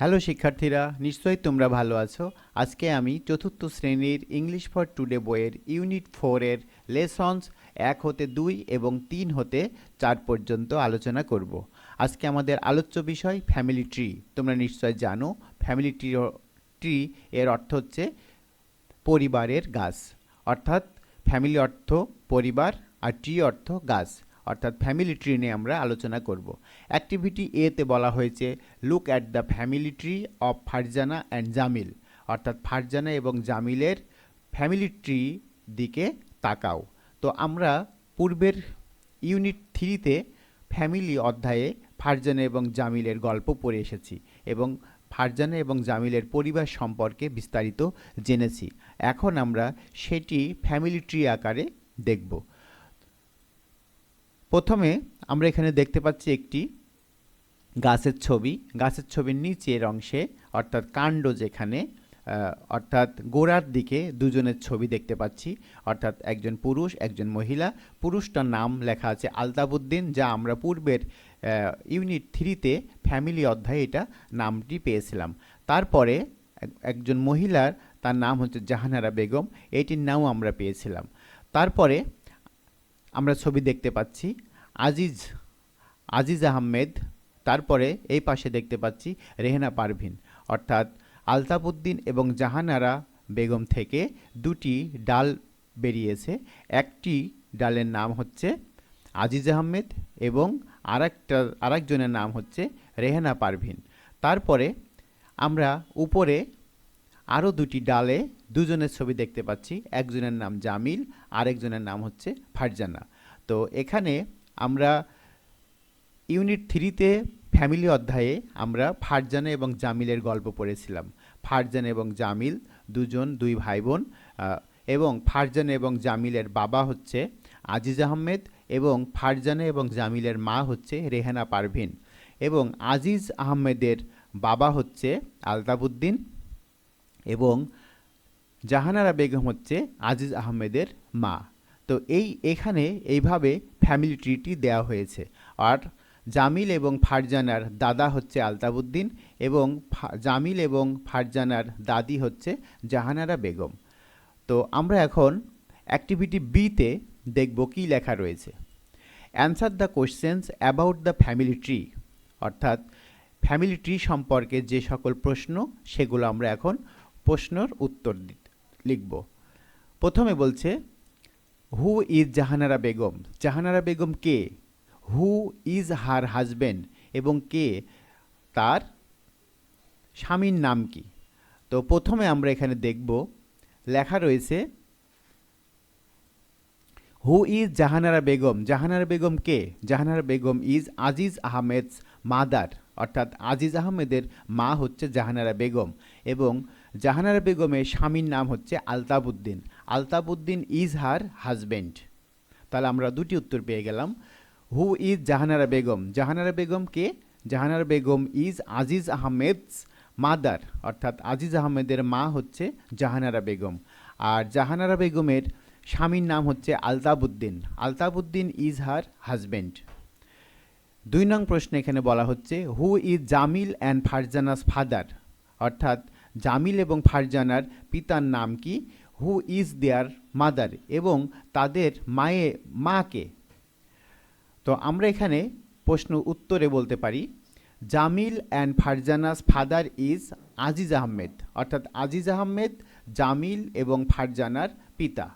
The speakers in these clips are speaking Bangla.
হ্যালো শিক্ষার্থীরা, নিশ্চয়ই তোমরা ভালো আছো। আজকে আমি চতুর্থ শ্রেণির ইংলিশ ফর টুডে বইয়ের ইউনিট ফোরের লেসন্স এক হতে দুই এবং তিন হতে চার পর্যন্ত আলোচনা করব। আজকে আমাদের আলোচ্য বিষয় ফ্যামিলি ট্রি তোমরা নিশ্চয় জানো ফ্যামিলি ট্রি ট্রি এর অর্থ হচ্ছে পরিবারের গাছ। অর্থাৎ ফ্যামিলি অর্থ পরিবার আর ট্রি অর্থ গাছ। অর্থাৎ ফ্যামিলি ট্রি নিয়ে আমরা আলোচনা করব। অ্যাক্টিভিটি এতে বলা হয়েছে look at the family tree of Farzana and Jamil অর্থাৎ ফারজানা এবং জামিলের ফ্যামিলি ট্রি দিকে তাকাও। তো আমরা পূর্বের ইউনিট থ্রিতে ফ্যামিলি অধ্যায়ে ফারজানা এবং জামিলের গল্প পড়ে এসেছি এবং ফারজানা এবং জামিলের পরিবার সম্পর্কে বিস্তারিত জেনেছি। এখন আমরা সেটি ফ্যামিলি ট্রি আকারে দেখব। প্রথমে আমরা এখানে দেখতে পাচ্ছি একটি গাছের ছবি। গাছের ছবির নিচের অংশে অর্থাৎ কাণ্ড যেখানে অর্থাৎ গোড়ার দিকে দুজনের ছবি দেখতে পাচ্ছি। অর্থাৎ একজন পুরুষ, একজন মহিলা। পুরুষটার নাম লেখা আছে আলতাবুদ্দিন যা আমরা পূর্বের ইউনিট থ্রিতে ফ্যামিলি অধ্যায়ে এটা নামটি পেয়েছিলাম। তারপরে একজন মহিলার তার নাম হচ্ছে জাহানারা বেগম। এটির নামও আমরা পেয়েছিলাম। তারপরে আমরা ছবি দেখতে পাচ্ছি। আজিজ আজিজ আহমেদ, তারপরে এই পাশে দেখতে পাচ্ছি রেহেনা পারভিন। অর্থাৎ আলতাফউদ্দিন এবং জাহানারা বেগম থেকে দুটি ডাল বেরিয়েছে। একটি ডালের নাম হচ্ছে আজিজ আহমেদ এবং আরেকটা, আরেকজনের নাম হচ্ছে রেহেনা পারভিন। তারপরে আমরা উপরে আরও দুটি ডালে দুজনের ছবি দেখতে পাচ্ছি। একজনের নাম জামিল, আরেকজনের নাম হচ্ছে ফারজানা। তো এখানে আমরা ইউনিট থ্রিতে ফ্যামিলি অধ্যায়ে আমরা ফারজানা এবং জামিলের গল্প পড়েছিলাম। ফারজানা এবং জামিল দুজন দুই ভাই বোন এবং ফারজানা এবং জামিলের বাবা হচ্ছে আজিজ আহমেদ এবং ফারজানা এবং জামিলের মা হচ্ছে রেহানা পারভিন। এবং আজিজ আহমেদের বাবা হচ্ছে আলতাবুদ্দিন এবং জাহানারা বেগম হচ্ছে আজিজ আহমেদের মা। তো এই, এখানে এইভাবে ফ্যামিলি ট্রিটি দেওয়া হয়েছে। আর জামিল এবং ফারজানার দাদা হচ্ছে আলতাবুদ্দিন এবং জামিল এবং ফারজানার দাদি হচ্ছে জাহানারা বেগম। তো আমরা এখন অ্যাক্টিভিটি বিতে দেখব কী লেখা রয়েছে। Answer the questions about the family tree অর্থাৎ ফ্যামিলি ট্রি সম্পর্কে যে সকল প্রশ্ন, সেগুলো আমরা এখন প্রশ্নর উত্তর দি- লিখব। প্রথমে বলছে হু ইজ জাহানারা বেগম? জাহানারা বেগম কে? হু ইজ হার হাজবেন্ড এবং কে? তার স্বামীর নাম কি? তো প্রথমে আমরা এখানে দেখব, লেখা রয়েছে হু ইজ জাহানারা বেগম? জাহানারা বেগম কে? জাহানারা বেগম ইজ আজিজ আহমেদস মাদার অর্থাৎ আজিজ আহমেদের মা হচ্ছে জাহানারা বেগম এবং জাহানারা বেগমের স্বামীর নাম হচ্ছে Altabuddin Altabuddin is her husband তাহলে আমরা দুটি উত্তর পেয়ে গেলাম। Who is Jahanara Begum? Jahanara Begum K? Jahanara Begum is Aziz Ahmed's mother. অর্থাৎ আজিজ আহমেদের মা হচ্ছে জাহানারা বেগম। আর জাহানারা বেগমের স্বামীর নাম হচ্ছে Altabuddin Altabuddin is her husband দুই নং প্রশ্নে এখানে বলা হচ্ছে who is Jamil and Farzana's father অর্থাৎ, জামিল এবং ফারজানার পিতার নাম কি? হু ইজ দেয়ার মাদার এবং তাদের মায়ে, মাকে। তো আমরা এখানে প্রশ্ন উত্তরে বলতে পারি, Jamil and Farzana's father is Aziz Ahmed. অর্থাৎ, আজিজ আহমেদ, জামিল এবং ফারজানার পিতা।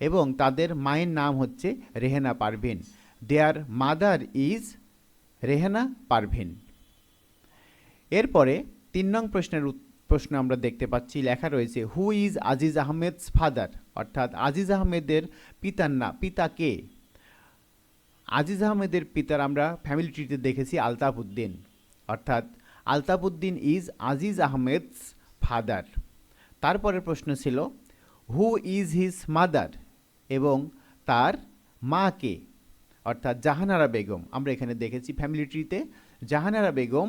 এবং তাদের মায়ের নাম হচ্ছে Rehana Parvin. Their mother is Rehana, Parvin. এরপরে তিন নং প্রশ্নের প্রশ্ন আমরা দেখতে পাচ্ছি, লেখা রয়েছে who is Aziz Ahmed's father অর্থাৎ আজিজ আহমেদের পিতার না, পিতা কে? আজিজ আহমেদের পিতার আমরা ফ্যামিলি ট্রিতে দেখেছি, আলতাফউদ্দিন। অর্থাৎ, আলতাফউদ্দিন ইজ আজিজ আহমেদস ফাদার তারপরের প্রশ্ন ছিল হু ইজ হিজ মাদার এবং তার মা কে? অর্থাৎ জাহানারা বেগম। আমরা এখানে দেখেছি ফ্যামিলি ট্রিতে জাহানারা বেগম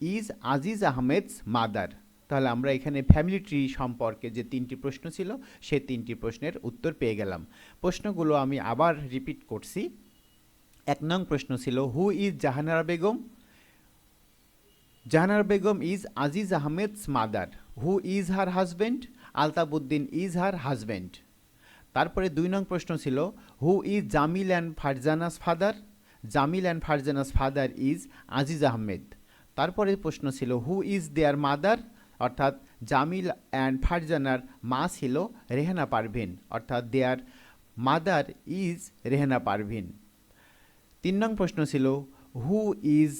ইজ আজিজ আহমেদস মাদার তাহলে আমরা এখানে ফ্যামিলি ট্রি সম্পর্কে যে তিনটি প্রশ্ন ছিল, সে তিনটি প্রশ্নের উত্তর পেয়ে গেলাম। প্রশ্নগুলো আমি আবার রিপিট করছি। এক নং প্রশ্ন ছিল who is Jahanara Begum? Jahanara Begum is Aziz Ahmed's mother who is her husband Altabuddin is her husband তারপরে দুই নং প্রশ্ন ছিল who is Jamil and Farzana's father Jamil and Farzana's father is Aziz Ahmed তারপরে প্রশ্ন ছিল হু ইজ দেয়ার মাদার অর্থাৎ জামিল অ্যান্ড ফারজানার মা ছিল রেহানা পারভিন। অর্থাৎ their mother is Rehana Parvin. তিন নং প্রশ্ন ছিল who is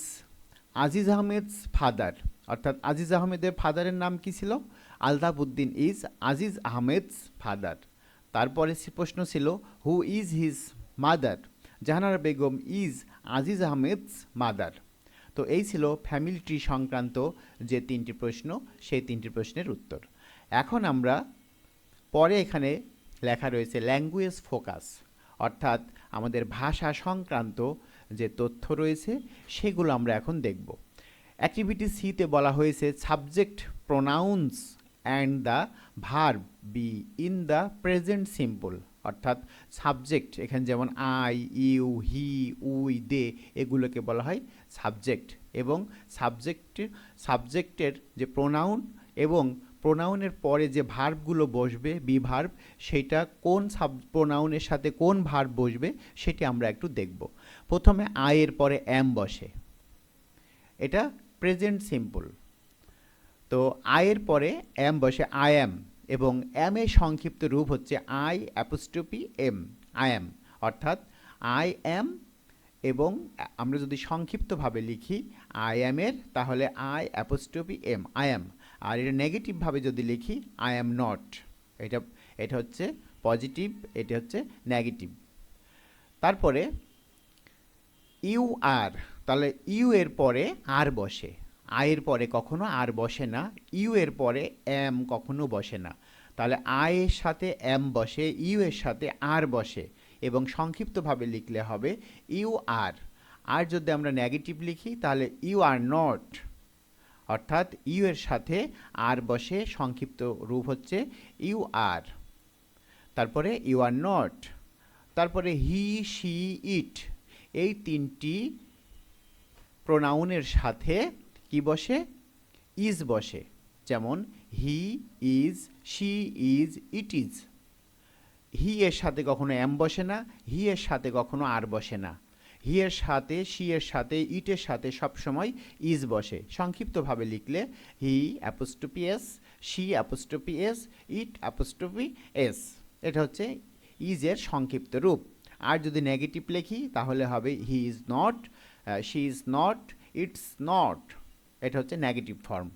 Aziz Ahmed father অর্থাৎ আজিজ আহমেদের ফাদারের নাম কি ছিল? আলতাফউদ্দিন ইজ আজিজ আহমেদ ফাদার তারপরে প্রশ্ন ছিল who is his mother Jahanara Begum is Aziz Ahmed's mother তো এই ছিল ফ্যামিলি ট্রি সংক্রান্ত যে তিনটি প্রশ্ন, সেই তিনটি প্রশ্নের উত্তর। এখন আমরা পরে এখানে লেখা রয়েছে ল্যাঙ্গুয়েজ ফোকাস অর্থাৎ আমাদের ভাষা সংক্রান্ত যে তথ্য রয়েছে, সেগুলো আমরা এখন দেখব। অ্যাক্টিভিটি সিতে বলা হয়েছে subject pronouns and the verb be in the present simple অর্থাৎ সাবজেক্ট এখানে যেমন I you he we they এগুলোকে বলা হয় সাবজেক্ট এবং সাবজেক্ট সাবজেক্টের যে প্রোনাউন এবং প্রোনাউনের পরে যে ভার্বগুলো বসবে বি ভার্ব সেটা কোন সাব প্রোনাউনের সাথে কোন ভার্ব বসবে, সেটি আমরা একটু দেখব। প্রথমে আয়ের পরে অ্যাম বসে। এটা প্রেজেন্ট সিম্পল তো আয়ের পরে এম বসে আই এম এবং অ্যামের সংক্ষিপ্ত রূপ হচ্ছে I apostrophe M, I M. অর্থাৎ আই এম এবং আমরা যদি সংক্ষিপ্তভাবে লিখি আই অ্যামের তাহলে I apostrophe M, I M. আর এটা নেগেটিভভাবে যদি লিখি, আই এম নট। এটা এটা হচ্ছে পজিটিভ, এটা হচ্ছে নেগেটিভ। তারপরে ইউ আর, তাহলে ইউ এর পরে আর বসে। আয়ের পরে কখনো আর বসে না, ইউ এর পরে এম কখনো বসে না। তাহলে আয়ের সাথে এম বসে, ইউ এর সাথে আর বসে এবং সংক্ষিপ্তভাবে লিখলে হবে ইউ আর। আর যদি আমরা নেগেটিভ লিখি, তাহলে ইউ আর নট। অর্থাৎ ইউ এর সাথে আর বসে সংক্ষিপ্ত রূপ হচ্ছে ইউ আর। তারপরে ইউ আর নট। তারপরে হি, শি, ইট। এই তিনটি প্রোনাউনের সাথে কি বসে? ইজ বসে। যেমন, he is, she is, it is. He এর সাথে কখনো এম বসে না, হি এর সাথে কখনো আর বসে না। হি এর সাথে, শি এর সাথে ইটের সাথে সবসময় ইজ বসে। সংক্ষিপ্তভাবে লিখলে, he apostrophe S she apostrophe S it apostrophe S এটা হচ্ছে ইজের সংক্ষিপ্ত রূপ। আর যদি নেগেটিভ লিখি, তাহলে হবে he is not she is not, it's not. এটা হচ্ছে নেগেটিভ ফর্ম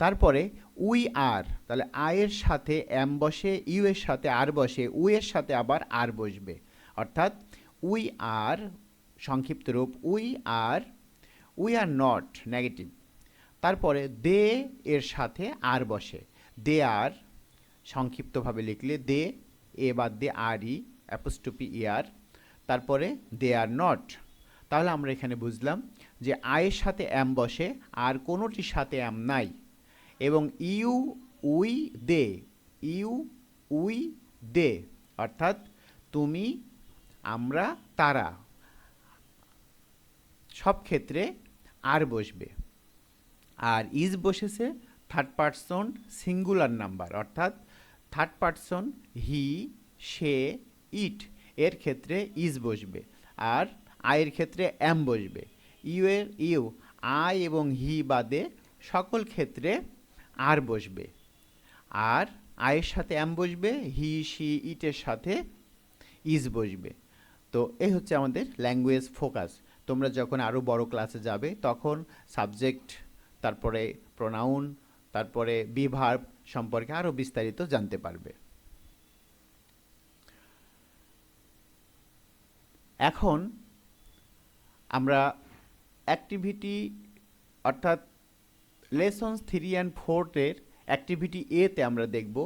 তারপরে উই আর তাহলে আয়ের সাথে এম বসে ইউ এর সাথে আর বসে উই এর সাথে আবার আর বসবে। অর্থাৎ উই আর সংক্ষিপ্ত রূপ we are we are not negative তারপরে দে এর সাথে আর বসে। দে আর সংক্ষিপ্তভাবে লিখলে দে এ বাদ দে আর ই অ্যাপোস্টপি ইয়ার তারপরে দে আর নট তাহলে আমরা এখানে বুঝলাম যে আয়ের সাথে অ্যাম বসে, আর কোনোটির সাথে অ্যাম নাই। এবং you, we, they, you, we, they, অর্থাৎ তুমি, আমরা, তারা, সব ক্ষেত্রে আর বসবে। আর ইজ বসেছে থার্ড পার্সন সিঙ্গুলার নাম্বার, অর্থাৎ থার্ড পার্সন হি, সে, ইট, এর ক্ষেত্রে ইজ বসবে। আর আয়ের ক্ষেত্রে অ্যাম বসবে। ইউ এর ইউ, আই এবং হি বাদে সকল ক্ষেত্রে আর বসবে। আর আয়ের সাথে অ্যাম বসবে, হি সি ইটের সাথে ইজ বসবে। তো এই হচ্ছে আমাদের ল্যাঙ্গুয়েজ ফোকাস। তোমরা যখন আরও বড় ক্লাসে যাবে, তখন সাবজেক্ট, তারপরে প্রোনাউন, তারপরে বিভার্ব সম্পর্কে আরও বিস্তারিত জানতে পারবে। এখন আমরা অ্যাক্টিভিটি অর্থাৎ লেসন্স থ্রি অ্যান্ড ফোর্থের অ্যাক্টিভিটি এতে আমরা দেখব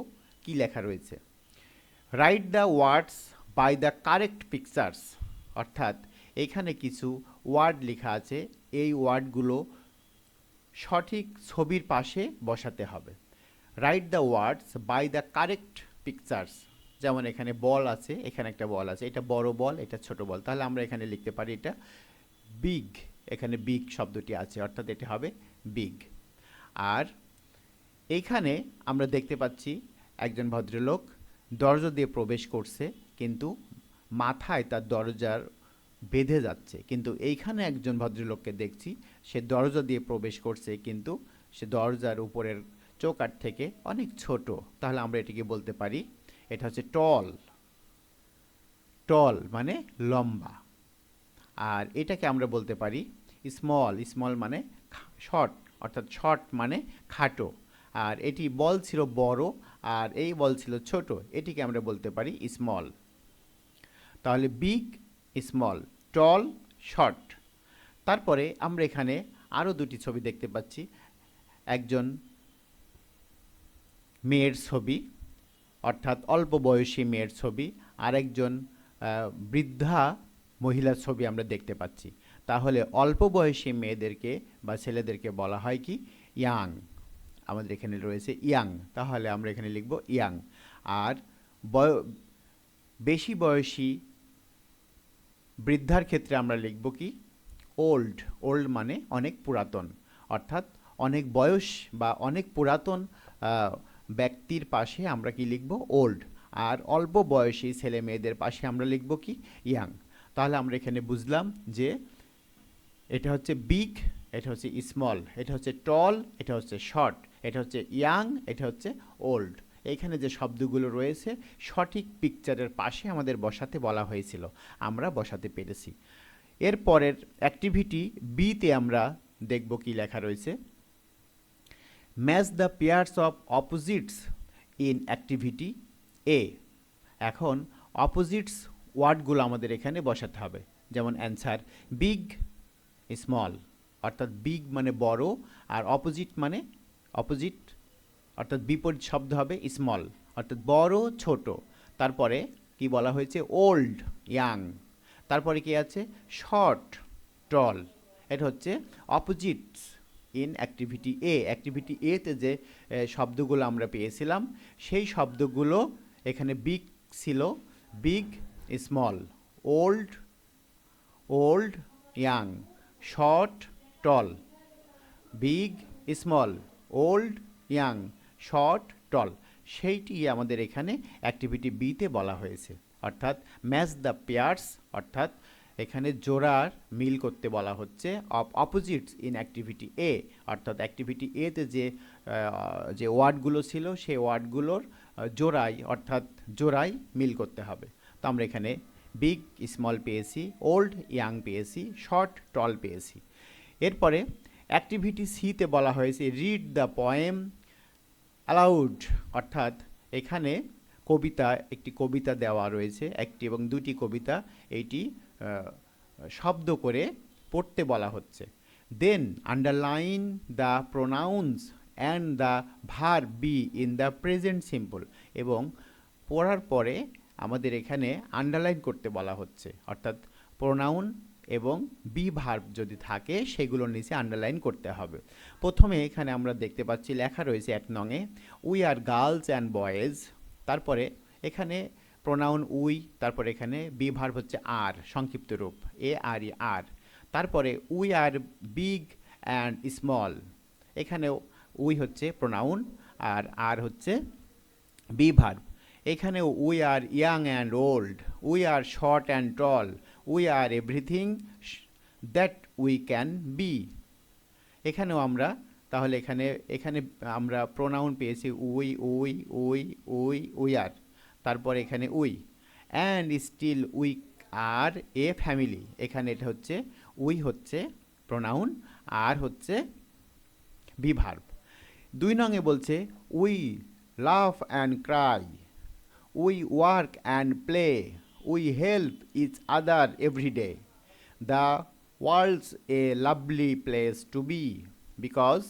কি লেখা রয়েছে। Write the words by the correct pictures অর্থাৎ এখানে কিছু ওয়ার্ড লেখা আছে, এই ওয়ার্ডগুলো সঠিক ছবির পাশে বসাতে হবে। Write the words by the correct pictures যেমন এখানে বল আছে, এখানে একটা বল আছে, এটা বড় বল এটা ছোট বল তাহলে আমরা এখানে লিখতে পারি এটা বিগ এখানে বিগ শব্দটি আছে, অর্থাৎ এটি হবে বিগ আর এইখানে আমরা দেখতে পাচ্ছি একজন ভদ্রলোক দরজা দিয়ে প্রবেশ করছে, কিন্তু মাথায় তার দরজার বেঁধে যাচ্ছে। কিন্তু এইখানে একজন ভদ্রলোককে দেখছি, সে দরজা দিয়ে প্রবেশ করছে, কিন্তু সে দরজার উপরের চৌকাট থেকে অনেক ছোট। তাহলে আমরা এটিকে বলতে পারি, এটা হচ্ছে টল টল মানে লম্বা। আর এটাকে আমরা বলতে পারি স্মল স্মল মানে শর্ট অর্থাৎ শর্ট মানে খাটো। আর এটি বল ছিল বড় আর এই বল ছিল ছোট, এটিকে আমরা বলতে পারি স্মল তাহলে বিগ স্মল টল শর্ট তারপরে আমরা এখানে আরও দুটি ছবি দেখতে পাচ্ছি। একজন মেয়ের ছবি, অর্থাৎ অল্প বয়সী মেয়ের ছবি আর একজন বৃদ্ধা মহিলার ছবি আমরা দেখতে পাচ্ছি। তাহলে অল্প বয়সী মেয়েদেরকে বা ছেলেদেরকে বলা হয় কি? ইয়াং। আমাদের এখানে রয়েছে ইয়াং। তাহলে আমরা এখানে লিখব ইয়াং। আর বয়, বেশি বয়সী বৃদ্ধার ক্ষেত্রে আমরা লিখব কি? ওল্ড। ওল্ড মানে অনেক পুরাতন। অর্থাৎ অনেক বয়স বা অনেক পুরাতন ব্যক্তির পাশে আমরা কি লিখব? ওল্ড। আর অল্প বয়সী ছেলে মেয়েদের পাশে আমরা লিখব কি? ইয়াং। তাহলে আমরা এখানে বুঝলাম যে এটা হচ্ছে বিগ এটা হচ্ছে স্মল এটা হচ্ছে টল এটা হচ্ছে শর্ট এটা হচ্ছে ইয়াং এটা হচ্ছে ওল্ড এইখানে যে শব্দগুলো রয়েছে, সঠিক পিকচারের পাশে আমাদের বসাতে বলা হয়েছিল। আমরা বসাতে পেরেছি। এরপরের অ্যাক্টিভিটি বিতে আমরা দেখব কি লেখা রয়েছে। Match the pairs of opposites in activity A এখন অপোজিটস ওয়ার্ডগুলো আমাদের এখানে বসাতে হবে। যেমন অ্যান্সার বিগ স্মল অর্থাৎ বিগ মানে বড় আর অপোজিট মানে অপোজিট অর্থাৎ বিপরীত শব্দ হবে স্মল অর্থাৎ বড়, ছোট। তারপরে কি বলা হয়েছে? ওল্ড ইয়াং তারপরে কি আছে? শর্ট টল এটা হচ্ছে opposites in activity A activity এতে যে শব্দগুলো আমরা পেয়েছিলাম, সেই শব্দগুলো এখানে বিগ ছিল। Big small old old young short tall big small old young short tall সেইটি আমাদের এখানে অ্যাক্টিভিটি বিতে বলা হয়েছে। অর্থাৎ ম্যাচ দ্য পেয়ার্স অর্থাৎ এখানে জোড়ার মিল করতে বলা হচ্ছে। Of opposites in activity A অর্থাৎ অ্যাক্টিভিটি এতে যে যে ওয়ার্ডগুলো ছিল, সেই ওয়ার্ডগুলোর জোড়াই অর্থাৎ জোড়াই মিল করতে হবে। তো আমরা এখানে বিগ স্মল পেয়েছি ওল্ড ইয়াং পেয়েছি শর্ট টল পেয়েছি। এরপরে অ্যাক্টিভিটি সিতে বলা হয়েছে রিড দ্য পয়েম অ্যালাউড অর্থাৎ এখানে কবিতা, একটি কবিতা দেওয়া রয়েছে, একটি এবং দুটি কবিতা এইটি শব্দ করে পড়তে বলা হচ্ছে। Then underline the pronouns and the verb be in the present simple এবং পড়ার পরে আমাদের এখানে আন্ডারলাইন করতে বলা হচ্ছে। অর্থাৎ প্রোনাউন এবং বি ভার্ব যদি থাকে, সেগুলোর নিচে আন্ডারলাইন করতে হবে। প্রথমে এখানে আমরা দেখতে পাচ্ছি লেখা রয়েছে এক নঙে we are girls and boys তারপরে এখানে প্রোনাউন উই তারপরে এখানে বি ভার্ব হচ্ছে আর সংক্ষিপ্ত রূপ এ আর ই আর তারপরে we are big and small এখানেও উই হচ্ছে প্রোনাউন আর আর হচ্ছে বি ভার্ব এখানে we are young and old we are short and tall we are everything that we can be এখানেও আমরা, তাহলে এখানে এখানে আমরা প্রোনাউন পেয়েছি we we we we we are তারপর এখানে we and still we are a family এখানে এটা হচ্ছে উই হচ্ছে প্রোনাউন আর হচ্ছে বিভার্ব দুই নঙে বলছে we love and cry we work and play we help each other every day the world's a lovely place to be because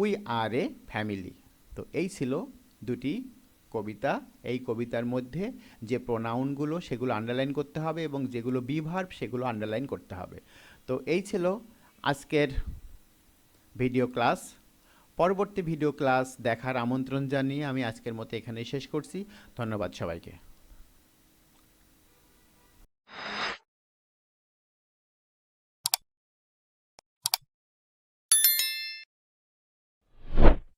we are a family তো এই ছিল দুটি কবিতা। এই কবিতার মধ্যে যে প্রোনাউনগুলো সেগুলো আন্ডারলাইন করতে হবে এবং যেগুলো বিভার্ব সেগুলো আন্ডারলাইন করতে হবে। তো এই ছিল আজকের ভিডিও ক্লাস পরবর্তী ভিডিও ক্লাস দেখার আমন্ত্রণ জানিয়ে আমি আজকের মতো এখানেই শেষ করছি। ধন্যবাদ সবাইকে।